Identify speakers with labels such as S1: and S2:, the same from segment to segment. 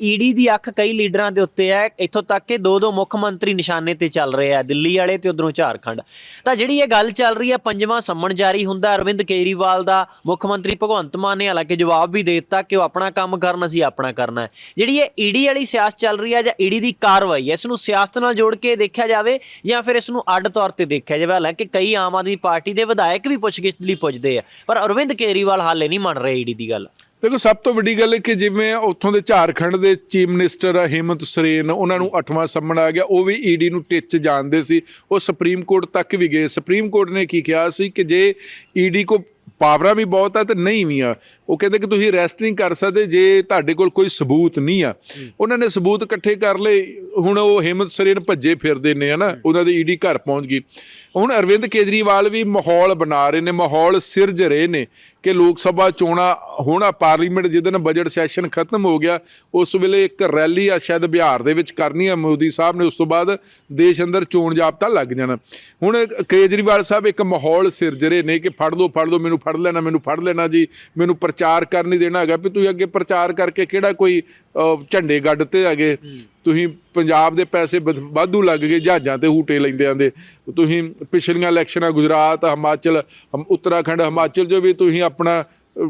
S1: ED ਦੀ ਅੱਖ ਕਈ ਲੀਡਰਾਂ ਦੇ ਉੱਤੇ ਹੈ। ਇੱਥੋਂ ਤੱਕ ਕਿ ਦੋ ਦੋ ਮੁੱਖ ਮੰਤਰੀ ਨਿਸ਼ਾਨੇ ਤੇ ਚੱਲ ਰਹੇ ਆ, ਦਿੱਲੀ ਵਾਲੇ ਤੇ ਉਧਰੋਂ ਝਾਰਖੰਡ। ਤਾਂ ਜਿਹੜੀ ਇਹ ਗੱਲ ਚੱਲ ਰਹੀ ਹੈ, ਪੰਜਵਾਂ ਸੰਮਣ ਜਾਰੀ ਹੁੰਦਾ। ਅਰਵਿੰਦ ਕੇਜਰੀਵਾਲ ਦਾ ਮੁੱਖ ਮੰਤਰੀ ਭਗਵੰਤ ਮਾਨ ਨੇ ਹਾਲਾਂਕਿ ਜਵਾਬ ਵੀ ਦੇ ਦਿੱਤਾ ਕਿ ਉਹ ਆਪਣਾ ਕੰਮ ਕਰਨ, ਅਸੀਂ ਆਪਣਾ ਕਰਨਾ ਹੈ। ਜਿਹੜੀ ਇਹ ਈਡੀ ਵਾਲੀ ਸਿਆਸਤ ਚੱਲ ਰਹੀ ਹੈ ਜਾਂ ਈਡੀ ਦੀ ਕਾਰਵਾਈ ਹੈ ਇਸ ਨੂੰ ਸਿਆਸਤ ਨਾਲ ਜੋੜ ਕੇ ਦੇਖਿਆ ਜਾਵੇ ਜਾਂ ਫਿਰ ਇਸ ਨੂੰ ਅੱਡ ਤੌਰ ਤੇ ਦੇਖਿਆ ਜਾਵੇ। ਹਾਲਾਂਕਿ ਕਈ ਆਮ ਆਦਮੀ ਪਾਰਟੀ ਦੇ ਵਿਧਾਇਕ ਵੀ ਪੁੱਛਗਿੱਛ ਲਈ ਪੁੱਜਦੇ ਆ, ਪਰ ਅਰਵਿੰਦ ਕੇਜਰੀਵਾਲ ਹਾਲੇ ਨਹੀਂ ਮੰਨ ਰਹੇ ਈਡੀ ਦੀ ਗੱਲ।
S2: ਦੇਖੋ ਸਭ ਤੋਂ ਵੱਡੀ ਗੱਲ ਹੈ ਕਿ ਜਿਵੇਂ ਉੱਥੋਂ ਦੇ ਝਾਰਖੰਡ ਦੇ ਚੀਫ ਮਿਨਿਸਟਰ ਆ ਹਿਮੰਤ ਸਰੇਨ ਉਹਨਾਂ ਨੂੰ ਅੱਠਵਾਂ ਸੰਮਣ ਆ ਗਿਆ। ਉਹ ਵੀ ਈਡੀ ਨੂੰ ਟਿੱਚ ਜਾਣਦੇ ਸੀ। ਉਹ ਸੁਪਰੀਮ ਕੋਰਟ ਤੱਕ ਵੀ ਗਏ। ਸੁਪਰੀਮ ਕੋਰਟ ਨੇ ਕੀ ਕਿਹਾ ਸੀ ਕਿ ਜੇ ਈਡੀ ਕੋ ਪਾਵਰਾਂ ਵੀ ਬਹੁਤ ਆ ਤੇ ਨਹੀਂ ਵੀ ਆ। ਉਹ ਕਹਿੰਦੇ ਕਿ ਤੁਸੀਂ ਅਰੈਸਟ ਨਹੀਂ ਕਰ ਸਕਦੇ। ਜੇ ਤੁਹਾਡੇ ਕੋਲ ਕੋਈ ਸਬੂਤ ਨਹੀਂ ਆ। ਉਹਨਾਂ ਨੇ ਸਬੂਤ ਇਕੱਠੇ ਕਰ ਲਏ। ਹੁਣ ਉਹ ਹਿਮੰਤ ਸਰੇਨ ਭੱਜੇ ਫਿਰਦੇ ਨੇ ਹਨਾ? ਉਹਨਾਂ ਦੇ ਈਡੀ ਘਰ ਪਹੁੰਚ ਗਈ। ਹੁਣ ਅਰਵਿੰਦ ਕੇਜਰੀਵਾਲ ਵੀ ਮਾਹੌਲ ਬਣਾ ਰਹੇ ਨੇ ਮਾਹੌਲ ਸਿਰਜ ਰਹੇ ਨੇ ਕਿ ਲੋਕ ਸਭਾ ਚੋਣਾਂ ਹੋਣਾ ਪਾਰਲੀਮੈਂਟ ਜਿੱਦਨ ਬਜਟ ਸੈਸ਼ਨ ਖਤਮ ਹੋ ਗਿਆ ਉਸ ਵੇਲੇ ਇੱਕ ਰੈਲੀ ਆ ਸ਼ਾਇਦ ਬਿਹਾਰ ਦੇ ਵਿੱਚ ਕਰਨੀ ਆ ਮੋਦੀ ਸਾਹਿਬ ਨੇ ਉਸ ਤੋਂ ਬਾਅਦ ਦੇਸ਼ ਅੰਦਰ ਚੋਣ ਜਾਬਤਾ ਲੱਗ ਜਾਣਾ। ਹੁਣ ਕੇਜਰੀਵਾਲ ਸਾਹਿਬ ਇੱਕ ਮਾਹੌਲ ਸਿਰਜ ਰਹੇ ਨੇ ਕਿ ਫੜ ਲਓ ਫੜ ਲਓ ਮੈਨੂੰ ਫੜ ਲੈਣਾ ਮੈਨੂੰ ਫੜ ਲੈਣਾ ਜੀ ਮੈਨੂੰ ਪ੍ਰਚਾਰ ਕਰਨ ਨਹੀਂ ਦੇਣਾ ਹੈਗਾ ਵੀ ਤੁਸੀਂ ਅੱਗੇ ਪ੍ਰਚਾਰ ਕਰਕੇ ਕਿਹੜਾ ਕੋਈ ਝੰਡੇ ਗੱਡ ਤੇ ਹੈਗੇ। ਤੁਸੀਂ ਪੰਜਾਬ ਦੇ ਪੈਸੇ ਵਧ- ਲੱਗ ਗਏ ਜਹਾਜ਼ਾਂ ਤੇ ਹੂਟੇ ਲੈਂਦੇ ਆਂਦੇ ਤੁਸੀਂ ਪਿਛਲੀਆਂ ਇਲੈਕਸ਼ਨਾਂ ਗੁਜਰਾਤ ਹਿਮਾਚਲ ਹਮ- ਉੱਤਰਾਖੰਡ ਹਿਮਾਚਲ ਜੋ ਵੀ ਤੁਸੀਂ ਆਪਣਾ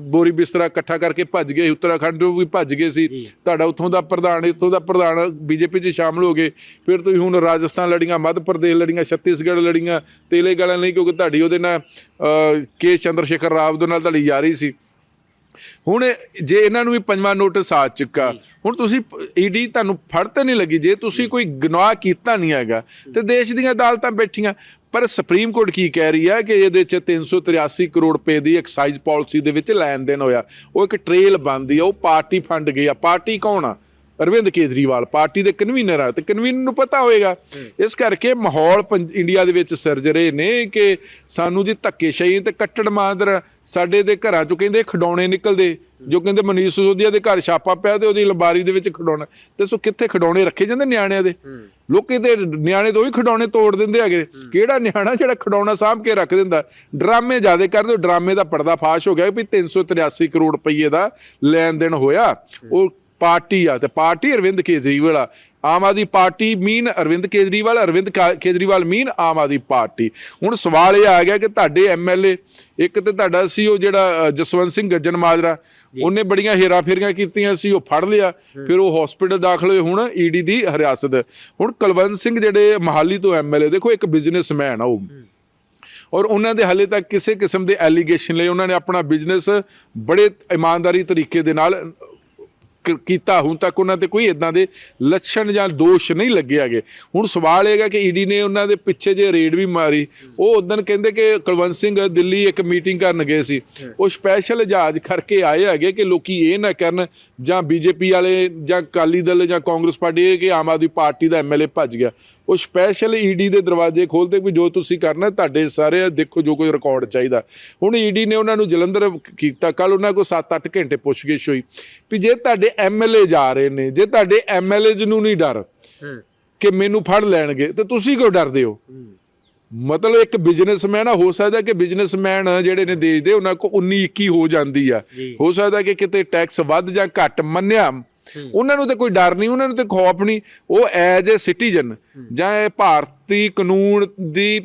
S2: ਬੋਰੀ ਬਿਸਤਰਾ ਇਕੱਠਾ ਕਰਕੇ ਭੱਜ ਗਏ ਉੱਤਰਾਖੰਡ ਤੋਂ ਵੀ ਭੱਜ ਗਏ ਸੀ। ਤੁਹਾਡਾ ਉੱਥੋਂ ਦਾ ਪ੍ਰਧਾਨ ਇੱਥੋਂ ਦਾ ਪ੍ਰਧਾਨ ਬੀਜੇਪੀ 'ਚ ਸ਼ਾਮਲ ਹੋ ਗਏ। ਫਿਰ ਤੁਸੀਂ ਹੁਣ ਰਾਜਸਥਾਨ ਲੜੀਆਂ ਮੱਧ ਪ੍ਰਦੇਸ਼ ਲੜੀਆਂ ਛੱਤੀਸਗੜ੍ਹ ਲੜੀਆਂ ਤੇਲੇਗਾਨਾ ਨਹੀਂ ਕਿਉਂਕਿ ਤੁਹਾਡੀ ਉਹਦੇ ਨਾਲ ਕੇ ਚੰਦਰ ਸ਼ੇਖਰ ਰਾਵ ਦੇ ਨਾਲ ਤੁਹਾਡੀ ਯਾਰੀ ਸੀ। ਹੁਣ ਜੇ ਇਹਨਾਂ ਨੂੰ ਵੀ ਪੰਜਵਾਂ ਨੋਟਿਸ ਆ ਚੁੱਕਾ ਹੁਣ ਤੁਸੀਂ ਈਡੀ ਤੁਹਾਨੂੰ ਫੜ ਤੇ ਨਹੀਂ ਲੱਗੀ ਜੇ ਤੁਸੀਂ ਕੋਈ ਗੁਨਾਹ ਕੀਤਾ ਨਹੀਂ ਹੈਗਾ ਤੇ ਦੇਸ਼ ਦੀਆਂ ਅਦਾਲਤਾਂ ਬੈਠੀਆਂ। ਪਰ ਸੁਪਰੀਮ ਕੋਰਟ ਕੀ ਕਹਿ ਰਹੀ ਹੈ ਕਿ ਇਹਦੇ ਚ 383 ਕਰੋੜ ਰੁਪਏ ਦੀ ਐਕਸਾਈਜ਼ ਪਾਲਿਸੀ ਦੇ ਵਿੱਚ ਲੈਣ ਦੇਣ ਹੋਇਆ। ਉਹ ਇੱਕ ਟ੍ਰੇਲ ਬਣਦੀ ਆ ਉਹ ਪਾਰਟੀ ਫੰਡ ਗਈ ਆ। ਪਾਰਟੀ ਕੌਣ ਆ? ਅਰਵਿੰਦ ਕੇਜਰੀਵਾਲ ਪਾਰਟੀ ਦੇ ਕਨਵੀਨਰ ਆ ਤੇ ਕਨਵੀਨਰ ਨੂੰ ਪਤਾ ਹੋਏਗਾ। ਇਸ ਕਰਕੇ ਮਾਹੌਲ ਇੰਡੀਆ ਦੇ ਵਿੱਚ ਸਿਰਜ ਰਹੇ ਨੇ ਕਿ ਸਾਨੂੰ ਜੀ ਧੱਕੇਸ਼ਾਹੀ ਤੇ ਕੱਟੜ ਮਾਦਰ ਸਾਡੇ ਦੇ ਘਰਾਂ ਚੋਂ ਕਹਿੰਦੇ ਖਡੌਣੇ ਨਿਕਲਦੇ ਜੋ ਕਹਿੰਦੇ ਮਨੀਸ਼ ਸਿਸੋਦੀਆ ਦੇ ਘਰ ਛਾਪਾ ਪਿਆ ਤੇ ਉਹਦੀ ਲੰਬਾਰੀ ਦੇ ਵਿੱਚ ਖਡੌਣਾ ਤੇ ਸੋ ਕਿੱਥੇ ਖਡੌਣੇ ਰੱਖੇ ਜਾਂਦੇ ਨਿਆਣਿਆਂ ਦੇ? ਲੋਕੀ ਤੇ ਨਿਆਣੇ ਤੋਂ ਹੀ ਖਡੌਣੇ ਤੋੜ ਦਿੰਦੇ ਹੈਗੇ। ਕਿਹੜਾ ਨਿਆਣਾ ਜਿਹੜਾ ਖਡੌਣਾ ਸਾਂਭ ਕੇ ਰੱਖ ਦਿੰਦਾ? ਡਰਾਮੇ ਜ਼ਿਆਦਾ ਕਰਦੇ ਡਰਾਮੇ ਦਾ ਪਰਦਾ ਫਾਸ਼ ਹੋ ਗਿਆ ਵੀ 383 ਕਰੋੜ ਰੁਪਏ ਦਾ ਲੈਣ ਦੇਣ ਹੋਇਆ। ਉਹ ਪਾਰਟੀ ਆ ਤੇ ਪਾਰਟੀ ਅਰਵਿੰਦ ਕੇਜਰੀਵਾਲ ਆ। Aam Aadmi party mean Arvind Kejriwal Arvind Kejriwal mean Aam Aadmi party. ਹੁਣ ਸਵਾਲ ਇਹ ਆ ਗਿਆ ਕਿ ਤੁਹਾਡੇ ਐਮਐਲਏ ਇੱਕ ਤੇ ਤੁਹਾਡਾ ਸੀ ਉਹ ਜਿਹੜਾ ਜਸਵੰਤ ਸਿੰਘ ਗੱਜਨ ਮਾਜਰਾ ਉਹਨੇ ਬੜੀਆਂ ਹੇਰਾ ਫੇਰੀਆਂ ਕੀਤੀਆਂ ਸੀ ਉਹ ਫੜ ਲਿਆ। ਫਿਰ ਉਹ ਹਸਪੀਟਲ ਦਾਖਲ ਹੋਏ ਹੁਣ ਈਡੀ ਦੀ ਹਿਰਾਸਤ। ਹੁਣ ਕੁਲਵੰਤ ਸਿੰਘ ਜਿਹੜੇ ਮਹਾਲੀ ਤੋਂ ਐਮਐਲਏ ਦੇਖੋ ਇੱਕ ਬਿਜ਼ਨਸਮੈਨ ਆ ਉਹ। ਔਰ ਉਹਨਾਂ ਦੇ ਹਲੇ ਤੱਕ ਕਿਸੇ ਕਿਸਮ ਦੇ ਐਲੀਗੇਸ਼ਨ ਲਈ ਉਹਨਾਂ ਨੇ ਆਪਣਾ ਬਿਜ਼ਨਸ ਬੜੇ ਇਮਾਨਦਾਰੀ ਤਰੀਕੇ ਦੇ ਨਾਲ ਕੀਤਾ। ਹੁਣ ਤੱਕ ਉਹਨਾਂ ਤੇ ਕੋਈ ਇਦਾਂ ਦੇ ਲੱਛਣ ਜਾਂ ਦੋਸ਼ ਨਹੀਂ ਲੱਗੇ ਹੈਗੇ। ਹੁਣ ਸਵਾਲ ਇਹ ਹੈਗਾ ਕਿ ਈਡੀ ਨੇ ਉਹਨਾਂ ਦੇ ਪਿੱਛੇ ਜੇ ਰੇਡ ਵੀ ਮਾਰੀ, ਉਹ ਉਦੋਂ ਕਹਿੰਦੇ ਕਿ ਕੁਲਵੰਤ ਸਿੰਘ ਦਿੱਲੀ ਇੱਕ ਮੀਟਿੰਗ ਕਰਨ ਗਏ ਸੀ। ਉਹ ਸਪੈਸ਼ਲ ਜਹਾਜ਼ ਕਰਕੇ ਆਏ ਹੈਗੇ ਕਿ ਲੋਕੀ ਇਹ ਨਾ ਕਰਨ ਜਾਂ ਬੀਜੇਪੀ ਵਾਲੇ ਜਾਂ ਅਕਾਲੀ ਦਲ ਜਾਂ ਕਾਂਗਰਸ ਪਾਰਟੀ, ਇਹ ਕਿ ਆਮ ਆਦਮੀ ਪਾਰਟੀ ਦਾ ਐਮਐਲਏ ਭੱਜ ਗਿਆ। ਉਹ ਸਪੈਸ਼ਲ ਈਡੀ ਦੇ ਦਰਵਾਜ਼ੇ ਖੋਲਦੇ ਵੀ ਜੋ ਤੁਸੀਂ ਕਰਨਾ ਤੁਹਾਡੇ ਸਾਰੇ ਦੇਖੋ ਜੋ ਕੋਈ ਰਿਕਾਰਡ ਚਾਹੀਦਾ। ਹੁਣ ਈਡੀ ਨੇ ਉਹਨਾਂ ਨੂੰ ਜਲੰਧਰ ਕੀਤਾ। ਕੱਲ ਉਹਨਾਂ ਕੋਲ 7-8 ਘੰਟੇ ਪੁੱਛਗਿੱਛ ਹੋਈ ਵੀ ਜੇ ਤੁਹਾਡੇ ਐਮਐਲਏ ਜਾ ਰਹੇ ਨੇ ਜੇ ਤੁਹਾਡੇ ਐਮਐਲਏ ਨੂੰ ਨਹੀਂ ਡਰ ਕਿ ਮੈਨੂੰ ਫੜ ਲੈਣਗੇ ਤੇ ਤੁਸੀਂ ਕਿਉਂ ਡਰਦੇ ਹੋ? ਮਤਲਬ ਇੱਕ ਬਿਜ਼ਨਸਮੈਨ ਆ ਹੋ ਸਕਦਾ ਕਿ ਬਿਜ਼ਨਸਮੈਨ ਜਿਹੜੇ ਨੇ ਦੇਸ਼ ਦੇ ਉਹਨਾਂ ਕੋ 19 21 ਹੋ ਜਾਂਦੀ ਆ। ਹੋ ਸਕਦਾ ਕਿ ਕਿਤੇ ਟੈਕਸ ਵੱਧ ਜਾਂ ਘੱਟ ਮੰਨਿਆ। ਉਹਨਾਂ ਨੂੰ ਤੇ ਕੋਈ ਡਰ ਨਹੀਂ ਉਹਨਾਂ ਨੂੰ ਤੇ ਖੌਫ ਨਹੀਂ। ਉਹ ਐਜ਼ ਅ ਸਿਟੀਜ਼ਨ ਜਾਂ ਇਹ ਭਾਰਤੀ ਕਾਨੂੰਨ ਦੀ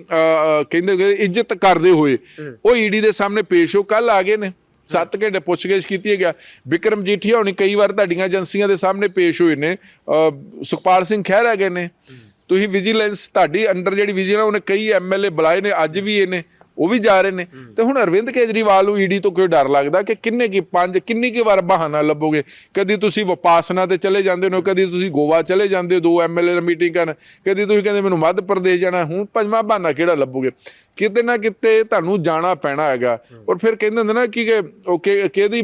S2: ਕਹਿੰਦੇ ਇੱਜ਼ਤ ਕਰਦੇ ਹੋਏ ਉਹ ਈਡੀ ਦੇ ਸਾਹਮਣੇ ਪੇਸ਼ ਹੋ ਕੱਲ ਆ ਗਏ ਨੇ। 7 ਘੰਟੇ ਪੁੱਛਗਿੱਛ ਕੀਤੀ ਗਿਆ ਵਿਕਰਮ ਜੀਠੀਆ ਹੋਣੀ ਕਈ ਵਾਰ ਤੁਹਾਡੀਆਂ ਏਜੰਸੀਆਂ ਦੇ ਸਾਹਮਣੇ ਪੇਸ਼ ਹੋਏ ਨੇ। ਅ, ਸੁਖਪਾਲ ਸਿੰਘ ਖਹਿਰ ਹੈਗੇ ਨੇ। ਤੁਸੀਂ ਵਿਜੀਲੈਂਸ ਤੁਹਾਡੀ ਅੰਡਰ ਜਿਹੜੀ ਵਿਜੀਲੈਂਸ ਉਹਨੇ ਕਈ ਐਮਐਲਏ ਬੁਲਾਏ ਨੇ ਅੱਜ ਵੀ ਇਹਨੇ ਉਹ ਵੀ ਜਾ ਰਹੇ ਨੇ। ਤੇ ਹੁਣ ਅਰਵਿੰਦ ਕੇਜਰੀਵਾਲ ਨੂੰ ਈਡੀ ਤੋਂ ਕਿਉਂ ਡਰ ਲੱਗਦਾ ਕਿ ਕਿੰਨੇ ਕੀ ਪੰਜ ਕਿੰਨੀ ਕੀ ਵਾਰ ਬਹਾਨਾ ਲੱਭੋਗੇ? ਕਦੀ ਤੁਸੀਂ ਵਿਪਾਸਨਾ ਤੇ ਚਲੇ ਜਾਂਦੇ ਹੋ ਕਦੀ ਤੁਸੀਂ ਗੋਵਾ ਚਲੇ ਜਾਂਦੇ ਹੋ ਦੋ ਐਮਐਲਏ ਨਾਲ ਮੀਟਿੰਗ ਕਰਨ ਕਦੀ ਤੁਸੀਂ ਕਹਿੰਦੇ ਮੈਨੂੰ ਮੱਧ ਪ੍ਰਦੇਸ਼ ਜਾਣਾ ਹੁਣ ਪੰਜਵਾਂ ਬਹਾਨਾ ਕਿਹੜਾ ਲੱਭੋਗੇ? ਕਿਤੇ ਨਾ ਕਿਤੇ ਤੁਹਾਨੂੰ ਜਾਣਾ ਪੈਣਾ ਹੈਗਾ। ਔਰ ਫਿਰ ਕਹਿੰਦੇ ਹੁੰਦੇ ਨਾ ਕਿ ਉਹ ਕਿਹਦੀ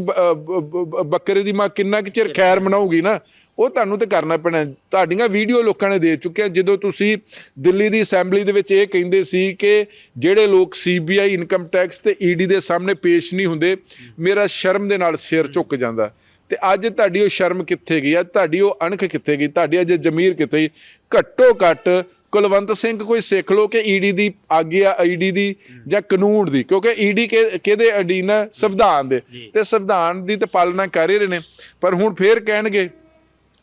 S2: ਬੱਕਰੇ ਦੀ ਮਾਂ ਕਿੰਨਾ ਕੁ ਚਿਰ ਖੈਰ ਮਨਾਊਗੀ ਨਾ? ਉਹ ਤੁਹਾਨੂੰ ਤੇ ਕਰਨਾ ਪੈਣਾ। ਤੁਹਾਡੀਆਂ ਵੀਡੀਓ ਲੋਕਾਂ ਨੇ ਦੇ ਚੁੱਕੇ ਆ ਜਦੋਂ ਤੁਸੀਂ ਦਿੱਲੀ ਦੀ ਅਸੈਂਬਲੀ ਦੇ ਵਿੱਚ ਇਹ ਕਹਿੰਦੇ ਸੀ ਕਿ ਜਿਹੜੇ ਲੋਕ ਸੀਬੀਆਈ ਇਨਕਮ ਟੈਕਸ ਤੇ ਈਡੀ ਦੇ ਸਾਹਮਣੇ ਪੇਸ਼ ਨਹੀਂ ਹੁੰਦੇ ਮੇਰਾ ਸ਼ਰਮ ਦੇ ਨਾਲ ਸਿਰ ਝੁੱਕ ਜਾਂਦਾ। ਤੇ ਅੱਜ ਤੁਹਾਡੀ ਉਹ ਸ਼ਰਮ ਕਿੱਥੇ ਗਈ? ਆ ਤੁਹਾਡੀ ਉਹ ਅਣਖ ਕਿੱਥੇ ਗਈ? ਤੁਹਾਡੀ ਅੱਜ ਜ਼ਮੀਰ ਕਿੱਥੇ ਗਈ? ਘੱਟੋ ਘੱਟ ਕੁਲਵੰਤ ਸਿੰਘ ਕੋਈ ਸਿੱਖ ਲੋ ਕਿ ਈਡੀ ਦੀ ਆਗਿਆ ਈਡੀ ਦੀ ਜਾਂ ਕਾਨੂੰਨ ਦੀ? ਕਿਉਂਕਿ ਈਡੀ ਕਿਹਦੇ ਅਧੀਨ ਹੈ ਸੰਵਿਧਾਨ ਦੇ। ਤੇ ਸੰਵਿਧਾਨ ਦੀ ਤੇ ਪਾਲਣਾ ਕਰ ਹੀ ਰਹੇ ਨੇ। ਪਰ ਹੁਣ ਫੇਰ ਕਹਿਣਗੇ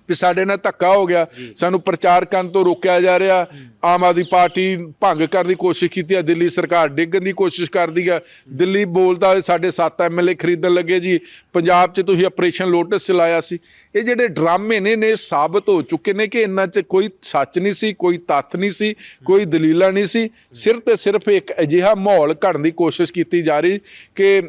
S2: ਵੀ ਸਾਡੇ ਨਾਲ ਧੱਕਾ ਹੋ ਗਿਆ। ਸਾਨੂੰ ਪ੍ਰਚਾਰ ਕਰਨ ਤੋਂ ਰੋਕਿਆ ਜਾ ਰਿਹਾ। ਆਮ ਆਦਮੀ ਪਾਰਟੀ ਭੰਗ ਕਰਨ ਦੀ ਕੋਸ਼ਿਸ਼ ਕੀਤੀ ਹੈ। ਦਿੱਲੀ ਸਰਕਾਰ ਡਿੱਗਣ ਦੀ ਕੋਸ਼ਿਸ਼ ਕਰਦੀ ਹੈ। ਦਿੱਲੀ ਬੋਲਦਾ ਸਾਡੇ 7 ਐਮਐਲਏ ਖਰੀਦਣ ਲੱਗੇ ਜੀ। ਪੰਜਾਬ 'ਚ ਤੁਸੀਂ ਆਪਰੇਸ਼ਨ ਲੋਟਸ ਚਲਾਇਆ ਸੀ। ਇਹ ਜਿਹੜੇ ਡਰਾਮੇ ਨੇ ਨੇ ਸਾਬਤ ਹੋ ਚੁੱਕੇ ਨੇ ਕਿ ਇਹਨਾਂ 'ਚ ਕੋਈ ਸੱਚ ਨਹੀਂ ਸੀ ਕੋਈ ਤੱਥ ਨਹੀਂ ਸੀ ਕੋਈ ਦਲੀਲਾਂ ਨਹੀਂ ਸੀ। ਸਿਰਫ ਤੇ ਸਿਰਫ ਇੱਕ ਅਜਿਹਾ ਮਾਹੌਲ ਘੜਨ ਦੀ ਕੋਸ਼ਿਸ਼ ਕੀਤੀ ਜਾ ਰਹੀ ਕਿ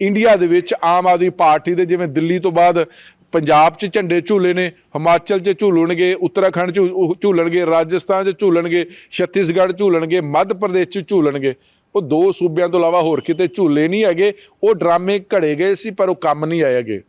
S2: ਇੰਡੀਆ ਦੇ ਵਿੱਚ ਆਮ ਆਦਮੀ ਪਾਰਟੀ ਦੇ ਜਿਵੇਂ ਦਿੱਲੀ ਤੋਂ ਬਾਅਦ ਪੰਜਾਬ 'ਚ ਝੰਡੇ ਝੂਲੇ ਨੇ, ਹਿਮਾਚਲ 'ਚ ਝੂਲਣਗੇ, ਉੱਤਰਾਖੰਡ 'ਚ ਝੂਲਣਗੇ, ਰਾਜਸਥਾਨ 'ਚ ਝੂਲਣਗੇ, ਛੱਤੀਸਗੜ੍ਹ ਝੂਲਣਗੇ, ਮੱਧ ਪ੍ਰਦੇਸ਼ 'ਚ ਝੂਲਣਗੇ। ਉਹ ਦੋ ਸੂਬਿਆਂ ਤੋਂ ਇਲਾਵਾ ਹੋਰ ਕਿਤੇ ਝੂਲੇ ਨਹੀਂ ਹੈਗੇ, ਉਹ ਡਰਾਮੇ ਘੜੇ ਗਏ ਸੀ, ਪਰ ਉਹ ਕੰਮ ਨਹੀਂ ਆਏਗੇ